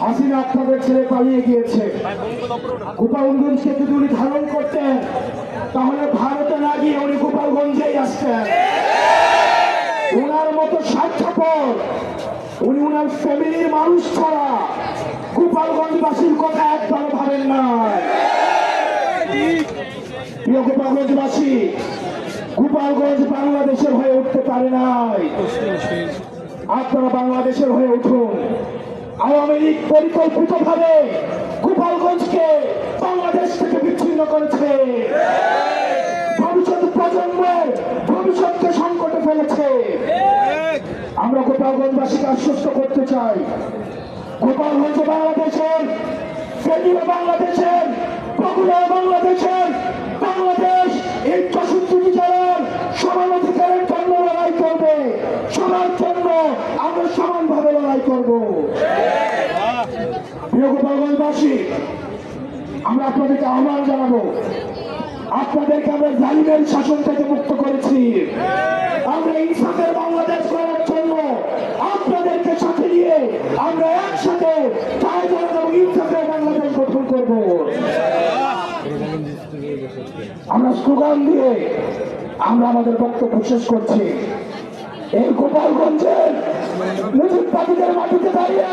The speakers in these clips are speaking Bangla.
হাসিনা আপনাদের ছেড়ে পালিয়ে গিয়েছে। গোপালগঞ্জকে যদি উনি ধারণ করতেন, তাহলে ভারতে না গিয়ে উনি গোপালগঞ্জেই আসতেন। ওনার মতো স্বার্থপর, উনি ওনার ফ্যামিলির মানুষ ছাড়া গোপালগঞ্জবাসীর কথা একবার ভাবেন না। প্রিয় গোপালগঞ্জবাসী, গোপালগঞ্জ বাংলাদেশের হয়ে উঠতে পারে নাই। আপনারা বাংলাদেশের হয়ে উঠুন। আওয়ামী লীগ পরিকল্পিত ভাবে গোপালগঞ্জকে বাংলাদেশ থেকে বিচ্ছিন্ন করেছে। ভবিষ্যৎ প্রজন্মের ভবিষ্যৎকে সংকটে ফেলেছে। আমরা গোপালগঞ্জবাসীকে আশ্বস্ত করতে চাই, গোপালগঞ্জ বাংলাদেশের ফেনীয় বাংলাদেশের, বগুড়া বাংলাদেশের, বাংলাদেশ এই চৌষট্টি জেলার সমান অধিকারের জন্য লড়াই করবে। সবার জন্য আমরা সমানভাবে লড়াই করব। গোপালগঞ্জবাসী, আমরা আপনাদেরকে আহ্বান জানাব। আপনাদেরকে আমরা জালিমের শাসন থেকে মুক্ত করেছি। আমরা ইনসাফের বাংলাদেশ করার জন্য আপনাদেরকে সাথে নিয়ে আমরা একসাথে কায়দার এবং ইনসাফের বাংলাদেশ গঠন করব। আমরা স্লোগান দিয়ে আমরা আমাদের বক্তব্য শেষ করছি। এই গোপালগঞ্জের মুজিববাদীদের মাটিতে দাঁড়িয়ে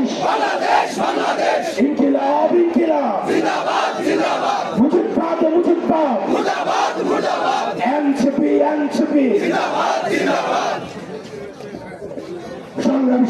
বাংলাদেশ বাংলাদেশ বাংলাদেশ। ইনকিলাব ইনকিলাব। জিন্দাবাদ জিন্দাবাদ। মুজিববাদ মুজিববাদ। মুর্দাবাদ মুর্দাবাদ এনসিপি এনসিপি। জিন্দাবাদ জিন্দাবাদ। সংগ্রাম